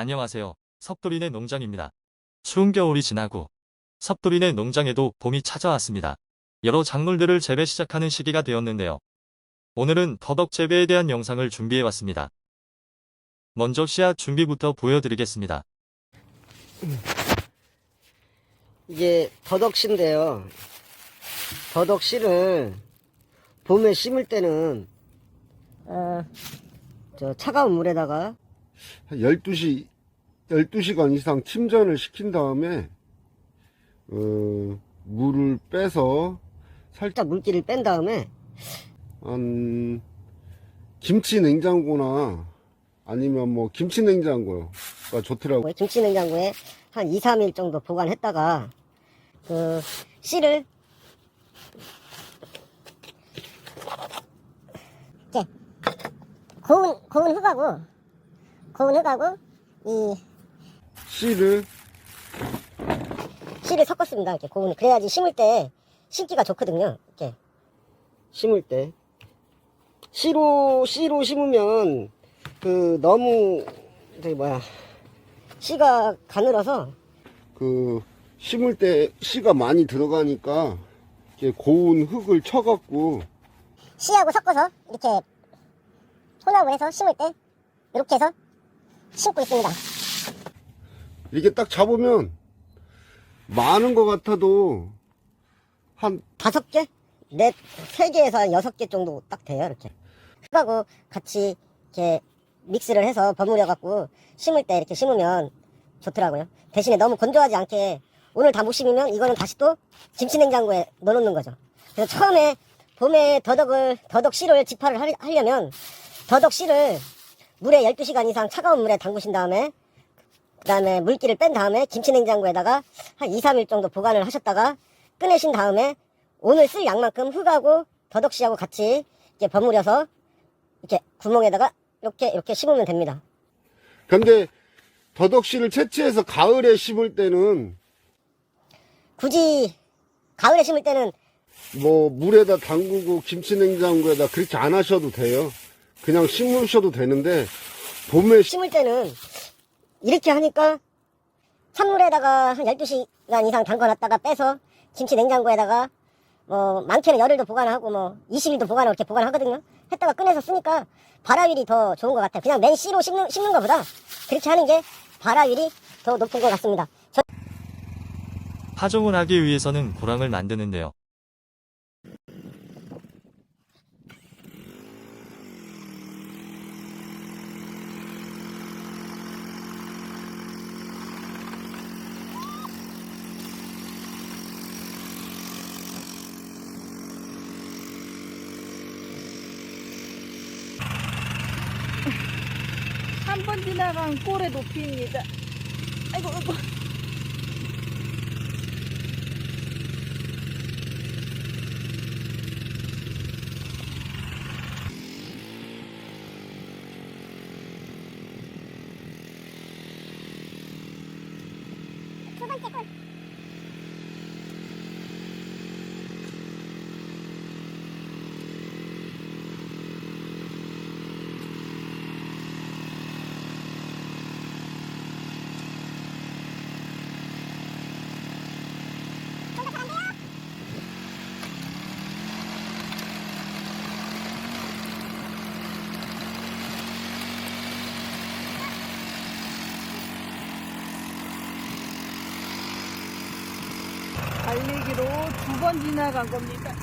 안녕하세요. 섭돌이네 농장입니다. 추운 겨울이 지나고 섭돌이네 농장에도 봄이 찾아왔습니다. 여러 작물들을 재배 시작하는 시기가 되었는데요. 오늘은 더덕 재배에 대한 영상을 준비해왔습니다. 먼저 씨앗 준비부터 보여드리겠습니다. 이게 더덕씨인데요. 더덕씨를 봄에 심을 때는 어, 저 차가운 물에다가 12시 12시간 이상 침전을 시킨 다음에 어, 물을 빼서 살짝 물기를 뺀 다음에 한 김치 냉장고나 아니면 뭐 김치 냉장고가 좋더라고요. 뭐 김치 냉장고에 한 2, 3일 정도 보관했다가 그 씨를 이렇게 고운 고운 흙하고 고운 흙하고 이 씨를 씨를 섞었습니다. 이렇게 고운 그래야지 심을 때 심기가 좋거든요. 이렇게 심을 때 씨로 씨로 심으면 그 너무 저기 뭐야 씨가 가늘어서 그 심을 때 씨가 많이 들어가니까 이렇게 고운 흙을 쳐갖고 씨하고 섞어서 이렇게 혼합을 해서 심을 때 이렇게 해서 심고 있습니다. 이렇게 딱 잡으면 많은 것 같아도 한 다섯 개? 넷, 세 개에서 한 여섯 개 정도 딱 돼요, 이렇게. 흙하고 같이 이렇게 믹스를 해서 버무려갖고 심을 때 이렇게 심으면 좋더라고요. 대신에 너무 건조하지 않게 오늘 다 못 심으면 이거는 다시 또 김치냉장고에 넣어놓는 거죠. 그래서 처음에 봄에 더덕을, 더덕 씨를 직파를 하려면 더덕 씨를 물에 12시간 이상 차가운 물에 담그신 다음에 그 다음에 물기를 뺀 다음에 김치냉장고에다가 한 2, 3일 정도 보관을 하셨다가 꺼내신 다음에 오늘 쓸 양만큼 흙하고 더덕씨하고 같이 이렇게 버무려서 이렇게 구멍에다가 이렇게 이렇게 심으면 됩니다. 그런데 더덕씨를 채취해서 가을에 심을 때는 굳이 가을에 심을 때는 뭐 물에다 담그고 김치냉장고에다 그렇게 안 하셔도 돼요. 그냥 심으셔도 되는데 봄에 심을 때는 이렇게 하니까 찬물에다가 한 12시간 이상 담궈놨다가 빼서 김치 냉장고에다가 뭐 많게는 열흘도 보관하고 뭐 20일도 보관하고 이렇게 보관하거든요. 했다가 꺼내서 쓰니까 발화율이 더 좋은 것 같아요. 그냥 맨 씨로 씹는, 씹는 것보다 그렇게 하는 게 발화율이 더 높은 것 같습니다. 저... 파종을 하기 위해서는 고랑을 만드는데요. 한 번 지나간 꼴의 높이입니다. 아이고, 아이고. 여기로 두 번 지나간 겁니다.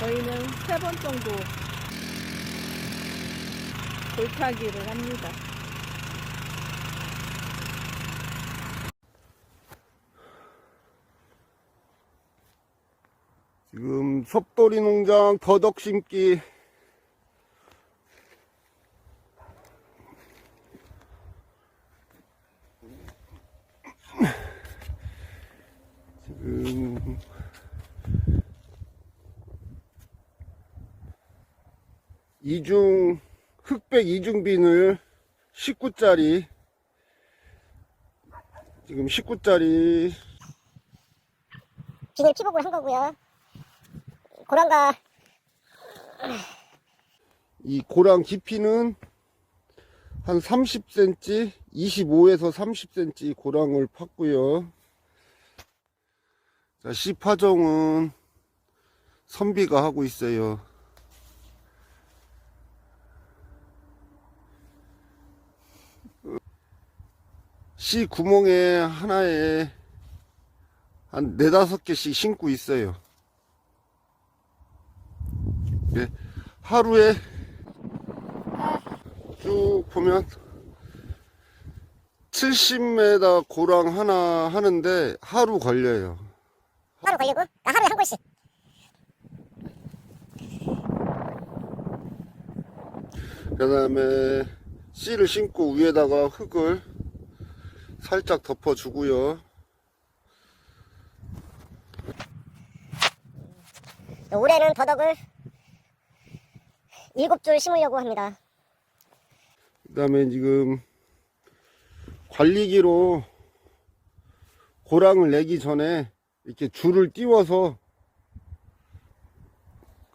저희는 세 번 정도 돌타기를 합니다. 속돌이 농장 더덕 심기. 지금 이중 흑백 이중 비늘 19짜리 지금 19짜리. 비늘 피복을 한 거고요. 고랑가 이 고랑 깊이는 한 30cm, 25에서 30cm 고랑을 팠고요. 자, 씨 파종은 선비가 하고 있어요. 씨 구멍에 하나에 한 네다섯 개씩 심고 있어요. 네, 하루에 쭉 보면 70m 고랑 하나 하는데 하루 걸려요. 하루 걸리고 아, 하루에 한 골씩. 그 다음에 씨를 심고 위에다가 흙을 살짝 덮어주고요. 올해는 더덕을 일곱 줄 심으려고 합니다. 그 다음에 지금 관리기로 고랑을 내기 전에 이렇게 줄을 띄워서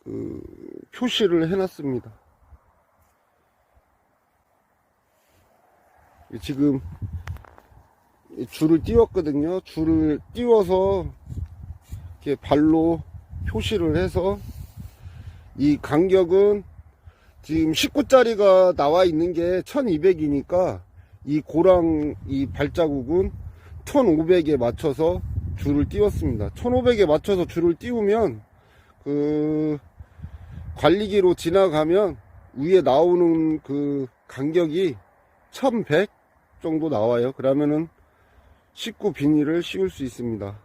그 표시를 해놨습니다. 지금 이 줄을 띄웠거든요. 줄을 띄워서 이렇게 발로 표시를 해서 이 간격은 지금 19짜리가 나와 있는 게 1200이니까 이 고랑 이 발자국은 1500에 맞춰서 줄을 띄웠습니다. 1500에 맞춰서 줄을 띄우면 그 관리기로 지나가면 위에 나오는 그 간격이 1100 정도 나와요. 그러면은 19 비닐을 씌울 수 있습니다.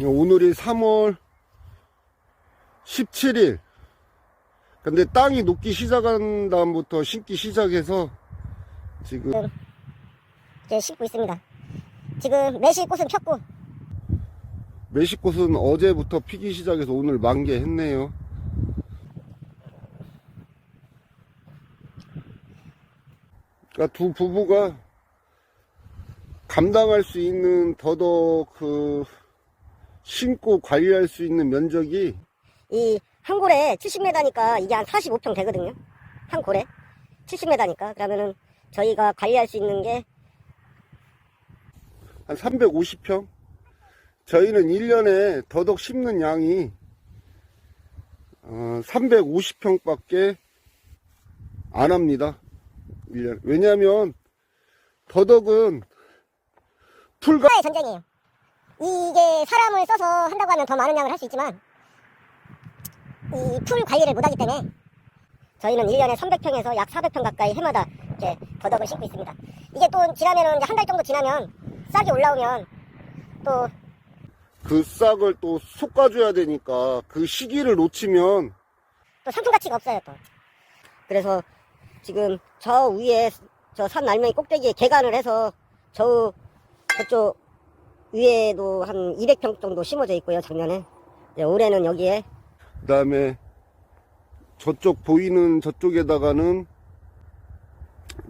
오늘이 3월 17일. 근데 땅이 녹기 시작한 다음부터 심기 시작해서 지금 이제 심고 있습니다. 지금 매실 꽃은 폈고 메시꽃은 어제부터 피기 시작해서 오늘 만개했네요. 그러니까 두 부부가 감당할 수 있는 더더 그 심고 관리할 수 있는 면적이 이 한 골에 70m니까 이게 한 45평 되거든요. 한 골에 70m니까 그러면은 저희가 관리할 수 있는 게 한 350평? 저희는 1년에 더덕 심는 양이 어, 350평밖에 안 합니다. 1년. 왜냐하면 더덕은 풀과 하나의 전쟁이에요. 이게 사람을 써서 한다고 하면 더 많은 양을 할 수 있지만 이 풀 관리를 못하기 때문에 저희는 1년에 300평에서 약 400평 가까이 해마다 이렇게 더덕을 심고 있습니다. 이게 또 지나면은 한 달 정도 지나면 싹이 올라오면 또 그 싹을 또 솎아줘야 되니까 그 시기를 놓치면 또 상품 가치가 없어요 또. 그래서 지금 저 위에 저 산 날명이 꼭대기에 개간을 해서 저 저쪽 위에도 한 200평 정도 심어져 있고요 작년에 올해는 여기에 그 다음에 저쪽 보이는 저쪽에다가는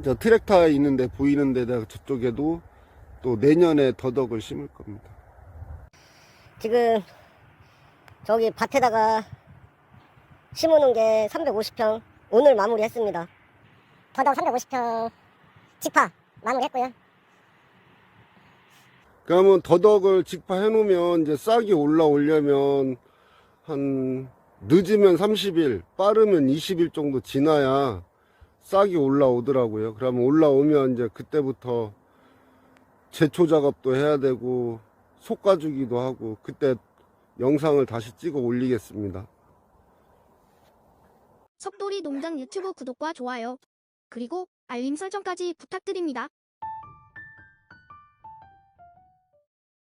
저 트랙터 있는데 보이는 데다가 저쪽에도 또 내년에 더덕을 심을 겁니다. 지금 저기 밭에다가 심어놓은 게 350평 오늘 마무리했습니다. 더덕 350평 직파 마무리했고요. 그러면 더덕을 직파해 놓으면 이제 싹이 올라오려면 한 늦으면 30일, 빠르면 20일 정도 지나야 싹이 올라오더라고요. 그러면 올라오면 이제 그때부터 제초 작업도 해야 되고 솎아주기도 하고 그때 영상을 다시 찍어 올리겠습니다. 석돌이 농장 유튜브 구독과 좋아요, 그리고 알림 설정까지 부탁드립니다.